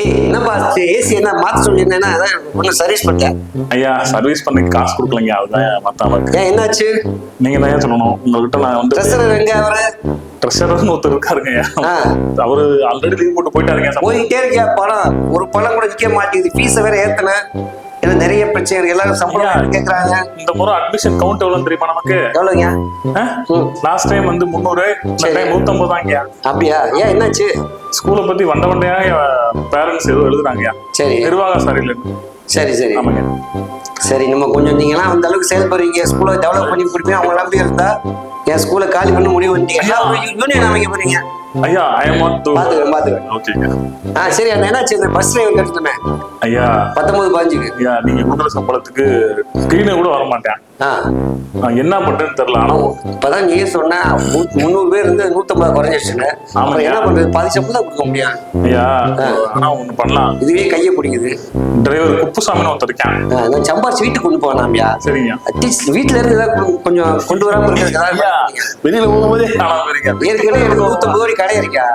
ஏய் என்னப்பா ஏசி என்ன மாத்த சொல்லியிருந்தேன்னா அதான் ஒன்றும் சர்வீஸ் பண்ணிட்டேன். ஐயா சர்வீஸ் பண்ணி காசு கொடுக்கலங்க அதுதான் மத்தாம ஏன் என்னாச்சு? நீங்க தான் சொல்லணும்? உங்ககிட்ட நான் வந்து ட்ரெஸ்ஸர் எங்க அவரு? ட்ரெஷரர்னு ஒருத்தர் இருக்காருங்க அவரு ஆல்ரெடி லீவ் போட்டு போயிட்டாருங்க போயிட்டே இருக்கியா பணம்? ஒரு பணம் கூட நிக்க மாட்டேங்குது. ஃபீஸை வேற ஏத்தன ஏன்னா நிறைய பிரச்சனை எல்லாரும் சம்பளம் கேக்குறாங்க. இந்த முறை அட்மிஷன் கவுண்ட் எவ்வளவு தெரியுமா நமக்கு? எவ்வளோங்க லாஸ்ட் டைம் வந்து முந்நூறு இந்த. டைம் நூத்தம்பது தாங்கய்யா அப்படியா? ஏன் என்னாச்சு? ஸ்கூலை பத்தி வண்ட வண்டையா பேரண்ட்ஸ் ஏதோ எழுதுறாங்கய்யா. சரி. நிர்வாகம் சரியில்லை சரி சரி. ஆமாங்க. சரி நம்ம கொஞ்சம் நீங்களாம் அந்த அளவுக்கு செயல்படுறீங்க ஸ்கூலை டெவலப் பண்ணி கொடுப்பீங்க. அவங்க நம்பி இருந்தா என் ஸ்கூலை காலி பண்ண முடிவு பண்ணிட்டீங்க யூனியன் அமைக்க போறீங்க? ஐயா ஐ நாட் ஓகேங்க ஆ சரி அந்த என்னாச்சு? இந்த பஸ் டிரைவர் கட்டுமே ஐயா. பத்தொன்பது பாஞ்சுக்கு ஐயா நீங்க கொடுக்குற சம்பளத்துக்கு கிளீனர் கூட வர மாட்டேன். என்ன பண்றேன்னு தெரியல ஆனா இப்பதான் நீ சொன்ன முந்நூறு பேர் இருந்து நூத்தம்பது குறைஞ்சிருச்சுங்க அப்புறம் என்ன பண்றது? பாதி சம்பளம் தான் கொடுக்க முடியும். ஐயா ஆனா ஒண்ணு பண்ணலாம். இதுவே கையை பிடிக்குது. டிரைவர் குப்புசாமின்னு ஒருத்தர் இருக்கேன். நான் சம்பாரிச்சு வீட்டுக்கு கொண்டு போனாம்யா சரிங்க. அட்லீஸ்ட் வீட்டுல இருந்து ஏதாவது கொஞ்சம் கொண்டு வராம இருக்கிறதுக்கு ஐயா ஏதாவது வெளியில போகும்போதே ஏற்கனவே எனக்கு நூத்தம்பது கோடி கடை இருக்கா?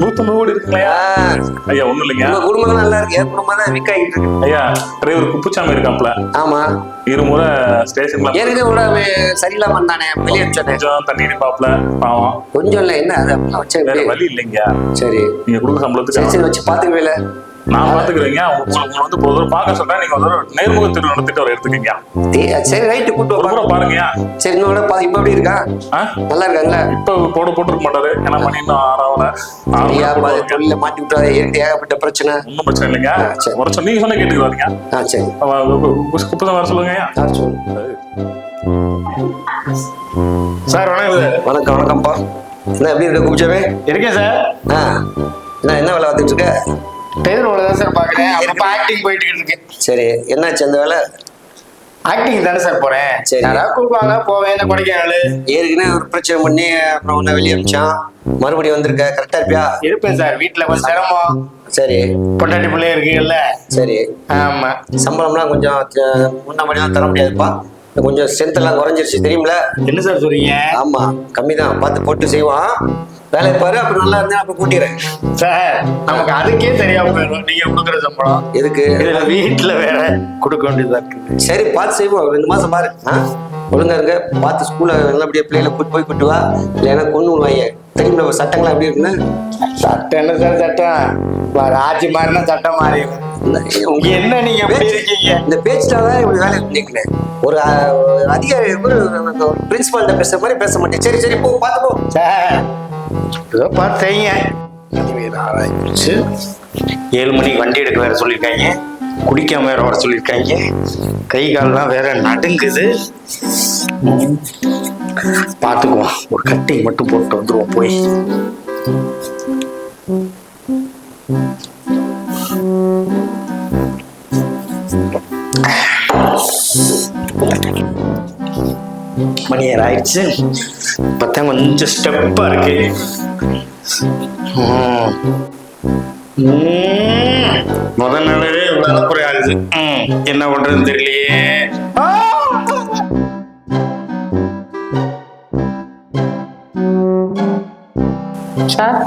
நூத்தம்பது கோடி இருக்குங்களா? ஐயா ஒண்ணும் இல்லைங்க. உங்க குடும்பம் நல்லா இருக்கு. என் குடும்பம் தான் வீக் ஆகிட்டு இருக்கு? ஐயா டிரைவர் குப்புசாமி இருக்காப்ல ஆமா. இருமுறை ஸ்டேஷன்ல கூட சரியில்லாம இருந்தானே. வெளியே கொஞ்சம் தண்ணி பாவம். கொஞ்சம் இல்ல என்ன அது அப்படிலாம் வச்சா? வழி இல்லைங்க. சரி. நீங்க கொடுக்குற சரி சம்பளத்துக்கு வச்சு பாத்துக்கவே இல்ல நான் பாத்துக்கிறேங்க. உங்களை உங்களை வந்து ஒரு தடவை பார்க்க சொல்றேன் நீங்க ஒரு தடவை நேர்முக தேர்வு நடத்திட்டு அவர் எடுத்துக்கீங்க. சரி ரைட்டு கூட்டு ஒரு முறை பாருங்கய்யா சரி பா- இப்ப எப்படி இருக்கா? ஆ? நல்லா இருக்காங்களா? இப்ப போட போட்டுருக்க மாட்டாரு. ஏன்னா மணி இன்னும் ஆறாவல ஆறு ஐயா பா-. தொழில மாட்டி விட்டாத ஏகப்பட்ட பிரச்சனை? ஒண்ணும் பிரச்சனை இல்லைங்க. சரி. ஒரு சொன்ன நீங்க சொன்ன கேட்டுக்கிறாருங்க ஆ சரி. குப்பதான் வர சொல்லுங்க ஆ, சொல்லு? சார் வணக்கம் வணக்கம் வணக்கம்ப்பா. என்ன எப்படி இருக்க குபிச்சவே இருக்கேன் சார். ஆ. என்ன என்ன வேலை பார்த்துட்டு இருக்க? டெய்லர் தான் சார் பாக்குறேன் அப்பப்ப ஆக்டிங் போயிட்டு இருக்கேன் சரி என்னாச்சு அந்த வேலை? ஆக்டிங் தானே சார் போறேன். சரி. யாராவது கூப்பிடுவாங்க போவேன் இந்த கொடைக்கானல். ஏற்கனவே ஒரு பிரச்சனை பண்ணி அப்புறம் உன்னை வெளியே அனுப்பிச்சான் மறுபடியும் வந்திருக்க கரெக்டா இருப்பியா? இருப்பேன் சார். வீட்டுல கொஞ்சம் சிரமம். சரி. பொண்டாட்டி பிள்ளை இருக்குல்ல. சரி. ஆமா. சம்பளம்லாம் கொஞ்சம் முன்ன மாதிரிலாம் தர முடியாதுப்பா. கொஞ்சம் ஸ்ட்ரென்த் எல்லாம் குறைஞ்சிருச்சு தெரியுமில என்ன சார் சொல்றீங்க? ஆமா கம்மி தான் பார்த்து போட்டு செய்வான் வேலையை பாரு அப்புறம் நல்லா இருந்தா அப்புறம் கூட்டிடுறேன். சார் நமக்கு அதுக்கே சரியா போயிடும். நீங்க கொடுக்குற சம்பளம். எதுக்கு? இதுல வீட்டுல வேற கொடுக்க வேண்டியதா இருக்கு. சரி பார்த்து செய்வோம். ரெண்டு மாசம் பாரு. ஒழுங்கா இருங்க. பார்த்து ஸ்கூல்ல நல்லபடியா பிள்ளைகளை கூட்டு போய் கூட்டு வா. இல்லைன்னா கொண்டு விடுவாங்க தெரியுமில சட்டங்கள்லாம் எப்படி இருக்குன்னு? சட்டம் என்ன சார் சட்டம்? ஆட்சி மாறினா சட்டம் மாறிடும். என்ன நீங்க இருக்கீங்க இந்த பேச்சுட்டால தான் இப்படி வேலை நினைக்கல ஒரு அதிகாரி ஒரு பிரின்சிபால்கிட்ட பேசுற மாதிரி பேச மாட்டேன். சரி சரி போ பார்த்து போ. ஏதோ பார்த்து செய்யுங்க பதிவேறு ஆராய்ச்சி. ஏழு மணிக்கு வண்டி எடுக்க வேற சொல்லியிருக்காங்க குடிக்காம வேற வர சொல்லியிருக்காங்க கை கால்லாம் வேற நடுங்குது. பார்த்துக்குவோம். ஒரு கட்டிங் மட்டும் போட்டு வந்துருவோம் போய். மணி ஆயிடுச்சு. இப்பதான் கொஞ்சம் ஸ்டெப்பா இருக்கு. முத நாளே இவ்வளவு குறை ஆகுது. என்ன பண்றதுன்னு தெரியலையே! Sir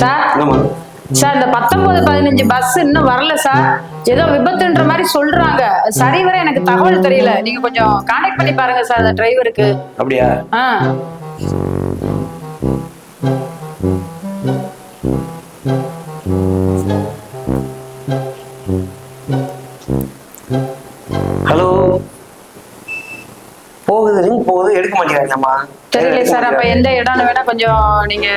sir. சார் இந்த பத்தொன்பது பதினஞ்சு பஸ் இன்னும் வரல சார். ஏதோ விபத்துன்ற மாதிரி சொல்றாங்க. சரி வர எனக்கு தகவல் தெரியல. நீங்க கொஞ்சம் கான்டாக்ட் பண்ணி பாருங்க சார் அந்த டிரைவருக்கு அப்படியா? ஆ. போகுது ரிங் போகுது எடுக்க மாட்டேங்கிறாங்கம்மா. தெரியல சார் அப்ப எந்த இடம்னு வேணா கொஞ்சம் நீங்க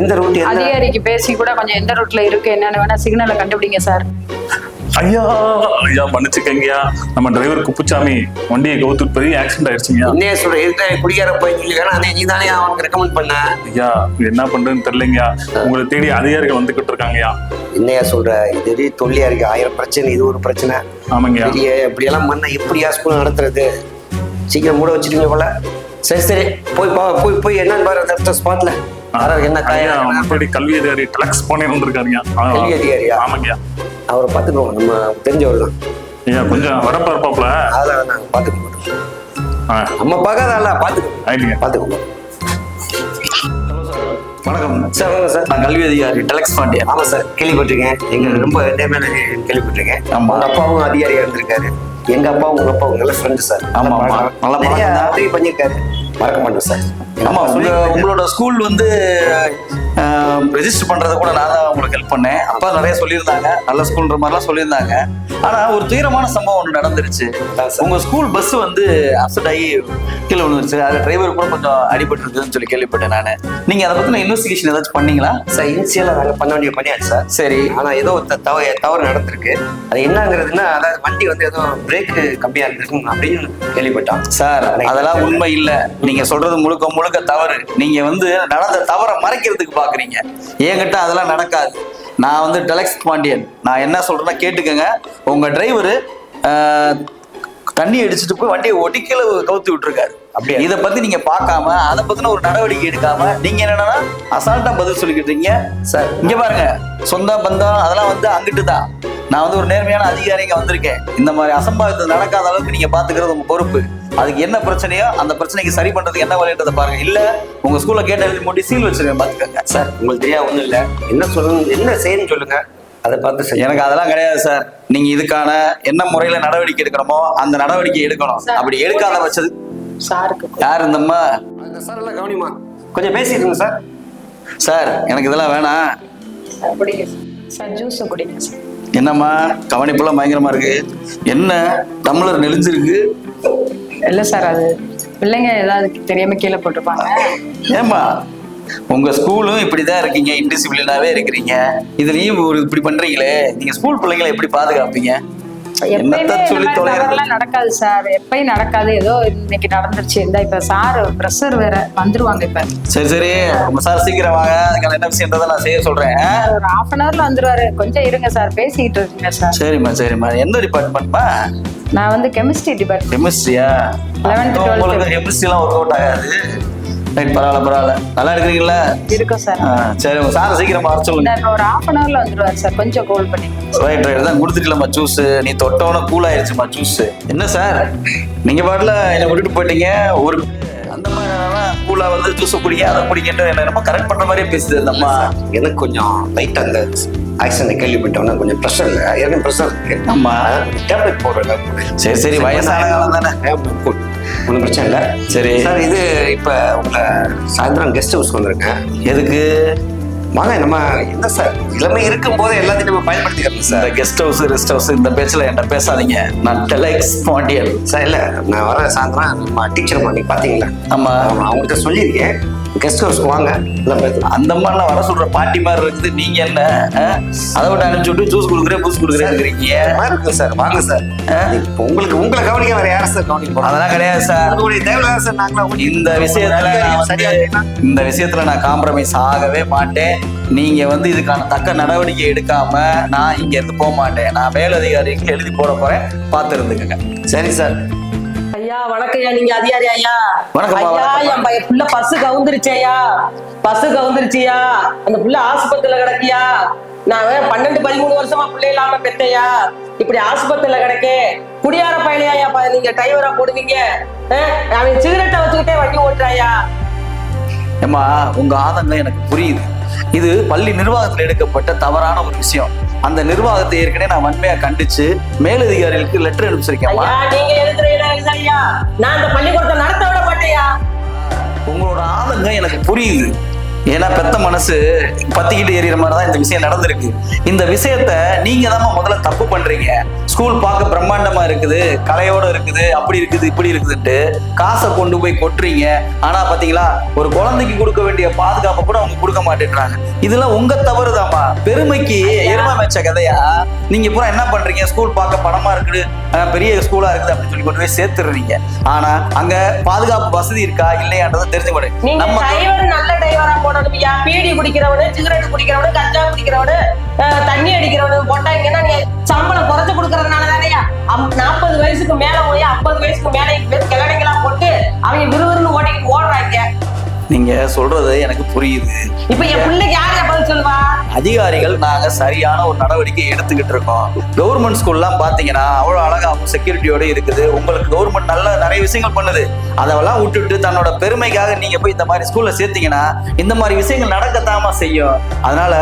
எந்த ரூட் எந்த? அதிகாரிக்கு பேசி கூட கொஞ்சம் எந்த ரூட்ல இருக்கு என்னன்னு வேணா சிக்னலை கண்டுபிடிங்க சார். ஐயா ஐயா மன்னிச்சுக்கங்கய்யா. நம்ம டிரைவர் குப்புச்சாமி வண்டியை கவுத்து பெரிய ஆக்சிடென்ட் ஆயிடுச்சுங்கய்யா. என்ன சொல்ற இருக்க குடிகார போய் வேணா அதே நீ தானே அவனுக்கு ரெக்கமெண்ட் பண்ண. ஐயா என்ன பண்றதுன்னு தெரியலங்கய்யா. உங்களை தேடி அதிகாரிகள் வந்துகிட்டு இருக்காங்கய்யா. என்னையா சொல்ற? இது தொல்லியா இருக்கு. ஆயிரம் பிரச்சனை இது ஒரு பிரச்சனை. ஆமாங்கய்யா. பெரிய இப்படியெல்லாம் மண்ணை எப்படியா ஸ்கூல் நடத்துறது? சீக்கிரம் மூட வச்சிருக்கீங்க போல. சரி சரி போய் பா போய் போய் என்னன்னு பாரு அந்த ஸ்பாட்ல என்ன காயம்? தேடி கல்வி அதிகாரி டெலக்ஸ் பண்ணி வந்திருக்காருங்க. ஆ, கல்வி அதிகாரியா? ஆமாங்கய்யா அவரை பார்த்துக்குவோம் நம்ம தெரிஞ்சவர் தான். ஐயா கொஞ்சம் வரப்பா இருப்பாப்ல அதெல்லாம் நாங்கள் பார்த்துக்க மாட்டோம். ஆ. நம்ம பார்க்காத அல்ல பார்த்துக்கோ பார்த்துக்கோ வணக்கம். சார் வாங்க சார். நான் கல்வி அதிகாரி டெலக்ஸ் பாண்டியன். ஆமா சார் கேள்விப்பட்டிருக்கேன். எங்க ரொம்ப நேர்மையான கேள்விப்பட்டிருக்கேன். உங்க அப்பாவும் அதிகாரியா இருந்திருக்காரு. எங்க அப்பாவும் உங்க அப்பாவும் நல்ல ஃப்ரெண்டு சார் ஆமா. நல்ல பழக்கம் தான். பண்ணியிருக்காரு மறக்க மாட்டேன் சார் ஆமா உங்க உங்களோட ஸ்கூல் வந்து ரெஜிஸ்டர் பண்றது கூட நான் தான் உங்களுக்கு ஹெல்ப் பண்ணேன். அப்பா நிறைய சொல்லியிருந்தாங்க. நல்ல ஸ்கூல்ன்ற மாதிரிலாம் சொல்லியிருந்தாங்க. ஆனா ஒரு துயரமான சம்பவம் ஒன்று நடந்துருச்சு. அதான் சார். உங்க ஸ்கூல் பஸ் வந்து அப்செட் ஆகி கீழே விழுந்துருச்சு. அது டிரைவர் கூட கொஞ்சம் அடிபட்டு இருக்குதுன்னு சொல்லி கேள்விப்பட்டேன் நான். நீங்க அதை பத்தின இன்வெஸ்டிகேஷன் ஏதாச்சும் பண்ணீங்களா? சார் இனிஷியலா நாங்க பண்ண வேண்டிய பண்ணியாச்சு சார் சரி. ஆனா ஏதோ ஒரு த- தவறு தவறு நடந்திருக்கு. அது என்னங்கிறதுன்னா அதாவது வண்டி வந்து ஏதோ பிரேக் கம்மியா இருந்திருக்கும் அப்படின்னு கேள்விப்பட்டோம். சார் அதெல்லாம் உண்மை இல்ல. நீங்க சொல்றது முழுக்க முழுக்க தவறு. நீங்க வந்து நடந்த தவறை மறைக்கிறதுக்கு பாக்குறீங்க. என்கிட்ட அதெல்லாம் நடக்காது. நான் வந்து டெலக்ஸ் பாண்டியன். நான் என்ன சொல்றேன்னா கேட்டுக்கங்க. உங்க டிரைவரு தண்ணி அடிச்சுட்டு போய் வண்டியை ஓட்டி கீழே கவுத்து விட்டுருக்காரு. அப்படியா? இதை பத்தி நீங்க பார்க்காம அதை பத்தின ஒரு நடவடிக்கை எடுக்காம நீங்க என்னன்னா அசால்ட்டா பதில் சொல்லிக்கிட்டு இருக்கீங்க சார். இங்க பாருங்க. சொந்த பந்தம் அதெல்லாம் வந்து அங்கிட்டு தான். நான் வந்து ஒரு நேர்மையான அதிகாரிங்க வந்திருக்கேன். இந்த மாதிரி அசம்பாவிதம் நடக்காத அளவுக்கு நீங்க பாத்துக்கிறது உங்க பொறுப்பு. அதுக்கு என்ன பிரச்சனையோ அந்த பிரச்சனைக்கு சரி பண்றதுக்கு என்ன வழின்றதை பாருங்க. இல்ல உங்க ஸ்கூல்ல கேட்ட எழுதி மூடி சீல் வச்சிருக்கேன் பாத்துக்கோங்க. சார் உங்களுக்கு தெரியாது ஒண்ணும் இல்ல. என்ன சொல்லணும் என்ன செய்யணும்னு சொல்லுங்க. அதை பார்த்து எனக்கு அதெல்லாம் கிடையாது சார் நீங்க இதுக்கான என்ன முறையில நடவடிக்கை எடுக்கணுமோ அந்த நடவடிக்கை எடுக்கணும். அப்படி எடுக்காத சாருக்கு யார் இந்தம்மா சார் எல்லாம் கவனிமா கொஞ்சம் பேசிட்டு இருங்க சார் சார் எனக்கு இதெல்லாம் வேணாம். சார் ஜூஸ் குடிங்க சார் என்னம்மா கவனிப்புலாம் பயங்கரமா இருக்கு. என்ன டம்ளர் நெளிஞ்சிருக்கு? இல்ல சார் அது பிள்ளைங்க ஏதாவது தெரியாம கீழே போட்டிருப்பாங்க. ஏம்மா உங்க ஸ்கூலும் இப்படிதான் இருக்கீங்க இன்டிசிப்ளினாவே இருக்கிறீங்க. இதுலயும் ஒரு இப்படி பண்றீங்களே நீங்க ஸ்கூல் பிள்ளைங்களை எப்படி பாதுகாப்பீங்க? எப்பயுமே இந்த மாதிரி தவறுலாம் நடக்காது சார். எப்பயும் நடக்காது. ஏதோ இன்னைக்கு நடந்துருச்சு. இந்த இப்ப சார் ப்ரெஷர் வேற வந்துருவாங்க இப்ப. சரி சரி. உங்க சார் சீக்கிரம் வாங்க. அதுக்கான என்ன விஷயன்றதை நான் செய்ய சொல்றேன்? ஒரு ஹாஃப் அன் ஹவர்ல வந்துருவாரு. கொஞ்சம் இருங்க சார். பேசிக்கிட்டு இருக்கீங்க சார். சரிம்மா சரிம்மா. எந்த டிபார்ட்மெண்ட்மா நான் வந்து கெமிஸ்ட்ரி டிபார்ட்மெண்ட் கெமிஸ்ட்ரியா 11th, 12th. உங்களுக்கு கெமிஸ்ட்ரிலாம் ஒர்க் அவுட் ஆகாது. ரைட் பரவாயில்ல பரவாயில்ல. நல்லா இருக்கிறீங்களா? இருக்கோம் சார். சரி உங்க சார் சீக்கிரமா வர சொல்லுங்க. ஒரு ஹாஃப் அன் ஹவர்ல வந்துருவாரு சார். கொஞ்சம் கோல் பண்ணி. ரைட் ரைட் தான் கொடுத்துக்கலாமா ஜூஸ் நீ தொட்டவன கூல் ஆயிருச்சுமா ஜூஸ் என்ன சார்? நீங்க பாட்டுல என்னை விட்டுட்டு போயிட்டீங்க. ஒரு அந்த மாதிரி கூலா வந்து ஜூஸ் குடிங்க அதை குடிங்கன்ற என்ன ரொம்ப கரெக்ட் பண்ற மாதிரியே பேசுது அந்த அம்மா எனக்கு கொஞ்சம் லைட் அந்த ஆக்சிடென்ட் கேள்விப்பட்டோன்னா கொஞ்சம் ப்ரெஷர் இல்லை. எனக்கு ப்ரெஷர் இருக்கு. ஆமா. டேப்லெட் போடுறேன். சரி சரி வயசான காலம் தானே. ஒன்றும் பிரச்சனை இல்லை. சரி. சார் இது இப்போ உங்களை சாயந்தரம் கெஸ்ட் ஹவுஸ் வந்திருக்கேன். எதுக்கு? வாங்க நம்ம என்ன சார் இளமை இருக்கும் போது எல்லாத்தையும் நம்ம பயன்படுத்திக்கிறோம் sir guest house rest house இந்த பேச்சுல என்கிட்ட பேசாதீங்க. நான் டெலெக்ஸ் பாண்டியன். சார் இல்லை நான் வர சாயந்தரம் நம்ம டீச்சர் பண்ணி பார்த்தீங்களா ஆமா. ஆமாம் அவங்கள்ட்ட சொல்லியிருக்கேன். கெஸ்ட் ஹவுஸ்க்கு வாங்க. அந்த மாதிரிலாம் வர சொல்ற பாட்டி மாதிரி இருக்குது. நீங்க என்ன? அதை விட்டு அனுப்பிச்சு விட்டு ஜூஸ் கொடுக்குறேன் பூஸ் கொடுக்குறேன் இருக்கு சார் வாங்க சார். இப்போ உங்களுக்கு உங்களை கவனிக்க வேற யாரை சார் கவனிக்க அதெல்லாம் கிடையாது சார். உங்களுடைய தேவையில்லை சார் நாங்களா இந்த விஷயத்துல? இந்த விஷயத்துல நான் காம்ப்ரமைஸ் ஆகவே மாட்டேன். நீங்க வந்து இதுக்கான தக்க நடவடிக்கை எடுக்காம நான் இங்க இருந்து போக மாட்டேன். நான் மேலதிகாரிக்கு எழுதி போட போறேன். பார்த்து இருந்துக்கங்க. சரி சார். ஐயா வணக்கம் ஐயா நீங்க அதிகாரி ஐயா. ஐயா. என் பையன் புள்ள பஸ் கவுந்துருச்சு ஐயா. பஸ் கவுந்துருச்சியா அந்த புள்ள ஆஸ்பத்திரியில கிடக்கியா? நான் பன்னெண்டு பதிமூணு வருஷமா பிள்ளை இல்லாம பெத்தையா? இப்படி ஆஸ்பத்திரியில கிடக்கே. குடியார பையனையா ஐயா ப- நீங்க டிரைவரா போடுவீங்க? அவன் சிகரெட்டை வச்சுக்கிட்டே வண்டி ஓட்டுறாயா ஏம்மா உங்க ஆதங்கம் எனக்கு புரியுது. இது பள்ளி நிர்வாகத்தில் எடுக்கப்பட்ட தவறான ஒரு விஷயம். அந்த நிர்வாகத்தை ஏற்கனவே நான் வன்மையா கண்டிச்சு மேலதிகாரிகளுக்கு லெட்டர் அனுப்பிச்சிருக்கேன்மா நான் இந்த பள்ளிக்கூடத்தை நடத்த விட மாட்டேயா உங்களோட ஆதங்கம் எனக்கு புரியுது. ஏன்னா பெத்த மனசு பத்திக்கிட்டு எறிகிற மாதிரி தான் இந்த விஷயம் நடந்திருக்கு. இந்த விஷயத்த நீங்க தான் முதல்ல தப்பு பண்றீங்க. ஸ்கூல் பார்க்க பிரம்மாண்டமா இருக்குது கலையோட இருக்குது அப்படி இருக்குது இப்படி இருக்குதுன்ட்டு காசை கொண்டு போய் கொட்டுறீங்க. ஆனா பாத்தீங்களா ஒரு குழந்தைக்கு கொடுக்க வேண்டிய பாதுகாப்பை கூட அவங்க கொடுக்க மாட்டேன்றாங்க. இதெல்லாம் உங்க தவறுதாம்மா. பெருமைக்கு எருமை வச்ச கதையா? நீங்க பூரா என்ன பண்றீங்க? ஸ்கூல் பார்க்க பணமா இருக்குது பெரிய ஸ்கூலா இருக்குது அப்படின்னு சொல்லி கொண்டு போய் சேர்த்துடுறீங்க ஆனா அங்க பாதுகாப்பு வசதி இருக்கா? இல்லையான்றதை தெரிஞ்சுக்கணும் நம்ம நல்ல டிரைவரா போடணும்யா பீடி குடிக்கிறவனு சிகரெட் குடிக்கிறவனு கஞ்சா குடிக்கிறவனு தண்ணி அடிக்கிறவனு போட்டாங்கன்னா நீங்க சம்பளம் குறைச்சு கொடுக்கறதுனால தானே நாற்பது வயசுக்கு மேல போய் ஐம்பது வயசுக்கு மேல பேர் போட்டு அவங்க விறுவிறு நீங்க சொல்றது எனக்கு புரியுது. இப்ப என் பிள்ளைக்கு யார் பதில் சொல்லுவா? அதிகாரிகள் நாங்க சரியான ஒரு நடவடிக்கை எடுத்துக்கிட்டு இருக்கோம். கவர்மெண்ட் ஸ்கூல்லாம் பாத்தீங்கன்னா அவ்வளவு அழகா செக்யூரிட்டியோட இருக்குது. உங்களுக்கு கவர்மெண்ட் நல்ல நிறைய விஷயங்கள் பண்ணுது. அதெல்லாம் விட்டுட்டு தன்னோட பெருமைக்காக நீங்க போய் இந்த மாதிரி ஸ்கூல்ல சேர்த்தீங்கன்னா இந்த மாதிரி விஷயங்கள் நடக்கத்தாம செய்யும். அதனால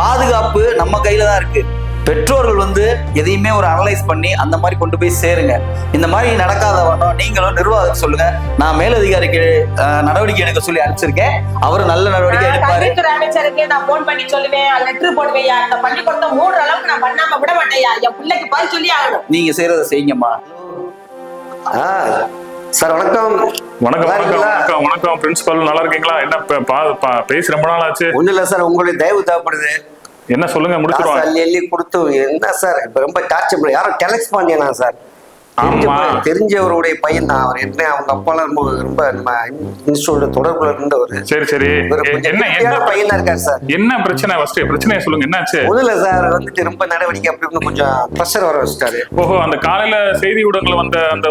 பாதுகாப்பு நம்ம கையில தான் இருக்கு. பெற்றோர்கள் வந்து எதையுமே ஒரு அனலைஸ் பண்ணி அந்த மாதிரி கொண்டு போய் சேருங்க. இந்த மாதிரி நடக்காத வண்ணம் நீங்களும் நிர்வாகம் சொல்லுங்க. நான் மேலதிகாரிக்கு நடவடிக்கை எடுக்க சொல்லி அனுப்பிச்சிருக்கேன். அவரு நல்ல நடவடிக்கை எடுப்பாரு. அமைச்சருக்கு நான் போன் பண்ணி சொல்லுவேன். லெட்டர் போடுவேயா இந்த பள்ளிக்கூடத்தை மூடுற அளவுக்கு நான் பண்ணாம விட மாட்டேயா என் பிள்ளைக்கு பதில் சொல்லி ஆகணும். நீங்க செய்யறத செய்யுங்கம்மா. ஆ சார் வணக்கம். வணக்கம் நல்லா வணக்கம்? வணக்கம் பிரின்சிபல் நல்லா இருக்கீங்களா? என்ன பே- பா- பா- பேசி ரொம்ப நாள் ஆச்சு ஒண்ணும் இல்ல சார். உங்களுடைய தயவு தேவைப்படுது. என்ன சொல்லுங்க முடிச்சிருவாங்க அள்ளி அள்ளி கொடுத்து என்ன சார்? இப்ப ரொம்ப டார்ச்சர் யாரும் டெலக்ஸ் பாண்டியனா சார்? தெரிஞ்சவருடைய பையன் தான் அவர் என்ன அவங்க அப்பாலாம் ரொம்ப ரொம்ப நம்ம இன்ஸ்டியூட் தொடர்புல இருந்தவர். சரி சரி. என்ன என்ன? பையனா இருக்காரு சார். என்ன பிரச்சனை ஃபர்ஸ்ட் பிரச்சனையை சொல்லுங்க என்னாச்சு? இல்ல சார் வந்துட்டு ரொம்ப நடவடிக்கை அப்படி கொஞ்சம் ப்ரெஷர் வர வச்சுட்டாரு. ஓஹோ அந்த காலையில செய்தி ஊடகங்கள் வந்த அந்த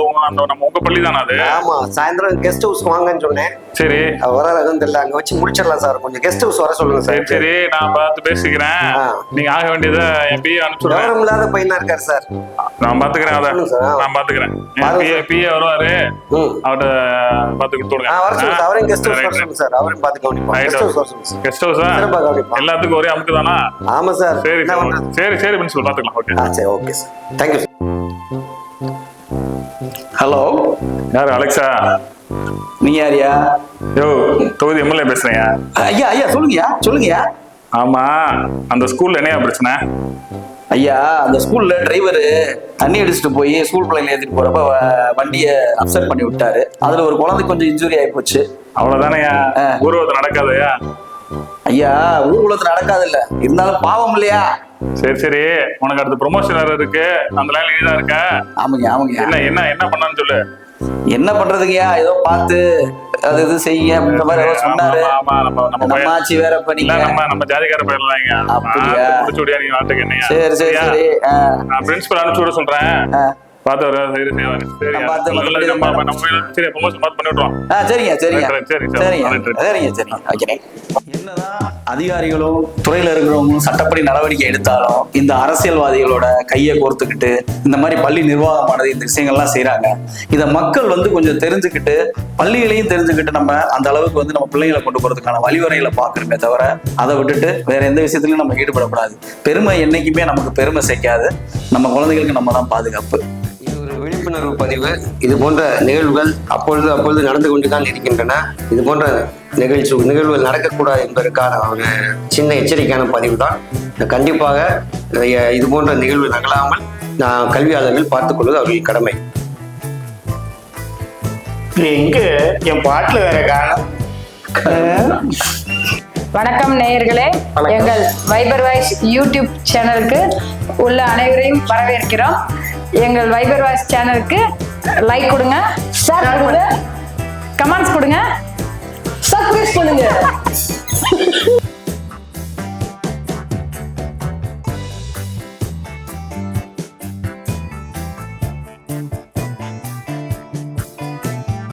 நம்ம உங்க பள்ளி தானே அது? ஆமா சாயந்தரம் கெஸ்ட் ஹவுஸ் வாங்கன்னு சொன்னேன். சரி. அவர் வர எதுவும் தெரியல. அங்க வச்சு முடிச்சிடலாம் சார். கொஞ்சம் கெஸ்ட் ஹவுஸ் வர சொல்லுங்க சரி. சார் நான் பார்த்து பேசிக்கிறேன். நீங்க ஆக வேண்டியதை பிஏ அனுப்பிச்சுடுறேன். இல்லாத பையனா இருக்காரு சார். நான் பாத்துக்கிறேன் அத. நான் பாத்துக்கிறேன். பிஏ பிஏ வருவாரு. அவர்கிட்ட பார்த்து கொடுத்து ஆ வர சொல்லுங்க. அவரையும் கெஸ்ட் ஹவுஸ் சொல்லுங்க சார். அவரையும் கெஸ்ட் ஹவுஸ் வர சொல்லுங்க சார். கெஸ்ட் ஹவுஸா சிறப்பா கவனிப்போம் எல்லாத்துக்கும் ஒரே அமுக்கு தானா? ஆமா சார். சரி என்ன சரி? சரி பிரின்சிபல் பாத்துக்கலாம். ஓகே சரி okay sir. Thank you sir hello யாரு? அலெக்சா நீங்க யாரியா யோ தொகுதி எம்எல்ஏ பேசுறேன் ஐயா ஐயா சொல்லுங்கய்யா சொல்லுங்கய்யா. ஆமா அந்த ஸ்கூல்ல என்னையா பிரச்சனை? ஐயா அந்த ஸ்கூல்ல டிரைவர் தண்ணி அடிச்சுட்டு போய் ஸ்கூல் பிள்ளைங்க ஏத்திட்டு போறப்ப வண்டியை அப்செட் பண்ணி விட்டாரு. அதுல ஒரு குழந்தை கொஞ்சம் இன்ஜுரி ஆகி போச்சு. அவ்வளவுதானேயா. ஊர்வலத்தை நடக்காதயா? ஐயா ஊர்வலத்துல நடக்காது இல்ல. இருந்தாலும் பாவம் இல்லையா? சரி சரி. உனக்கு அடுத்து ப்ரொமோஷன் வேற இருக்கு. அந்த லைன்ல நீ தான் இருக்க. ஆமாங்க ஆமாங்க என்ன என்ன என்ன பண்ணான்னு சொல்லு. என்ன பண்றதுங்கய்யா? ஏதோ பார்த்து அது இது செய்ய அப்படின்ற மாதிரி ஏதோ சொன்னாரு. நம்ம ஆச்சி வேற பண்ணீங்க நம்ம நம்ம ஜாதிக்கார பயிரலாங்க அப்படியா? முடிச்சு விடியா நீ நாட்டுக்கு என்னையா? சரி சரி? சரி. பிரின்சிபல் அனுப்பிச்சு விட சொல்றேன். பார்த்து வர சரி செய்வாரு சரி நான் பார்த்து நல்ல மத்தபடி நம்ம நம்ம சரி ப்ரொமோஷன் பார்த்து பண்ணி விட்டுருவோம் ஆ சரிங்க சரிங்க. ரைட், ரைட், சரி, சரி. சரிங்க. Right, right. சரிங்க சரிங்க ஓகே. என்னதான் அதிகாரிகளும் துறையில இருக்கிறவங்களும் சட்டப்படி நடவடிக்கை எடுத்தாலும் இந்த அரசியல்வாதிகளோட கையை கோர்த்துக்கிட்டு இந்த மாதிரி பள்ளி நிர்வாகமானது இந்த விஷயங்கள்லாம் செய்றாங்க. இதை மக்கள் வந்து கொஞ்சம் தெரிஞ்சுக்கிட்டு பள்ளிகளையும் தெரிஞ்சுக்கிட்டு நம்ம அந்த அளவுக்கு வந்து நம்ம பிள்ளைங்களை கொண்டு போறதுக்கான வழிவரைகளை பார்க்கணுமே தவிர அதை விட்டுட்டு வேற எந்த விஷயத்துலையும் நம்ம ஈடுபடக்கூடாது. பெருமை என்னைக்குமே நமக்கு பெருமை சேர்க்காது. நம்ம குழந்தைகளுக்கு நம்ம தான் பாதுகாப்பு. விழிப்புணர்வு பதிவு இது போன்ற நிகழ்வுகள் அப்பொழுது அப்பொழுது நடந்து கொண்டு தான் இருக்கின்றன. இது போன்ற நிகழ்ச்சி நிகழ்வுகள் நடக்கக்கூடாது என்பதற்கான ஒரு சின்ன எச்சரிக்கையான பதிவு தான் கண்டிப்பாக இது போன்ற நிகழ்வு நகலாமல் நான் கல்வியாளர்கள் பார்த்துக்கொள்வது அவர்கள் கடமை. எங்க? என் பாட்டுல வேற காணும். வணக்கம் நேயர்களே. எங்கள் வைபர் வாய்ஸ் யூடியூப் சேனலுக்கு உள்ள அனைவரையும் வரவேற்கிறோம். எங்கள் வைபர் வாய்ஸ் சேனலுக்கு லைக் கொடுங்க ஷேர் கொடுங்க கமெண்ட்ஸ் கொடுங்க. சப்ஸ்கிரைப் பண்ணுங்க.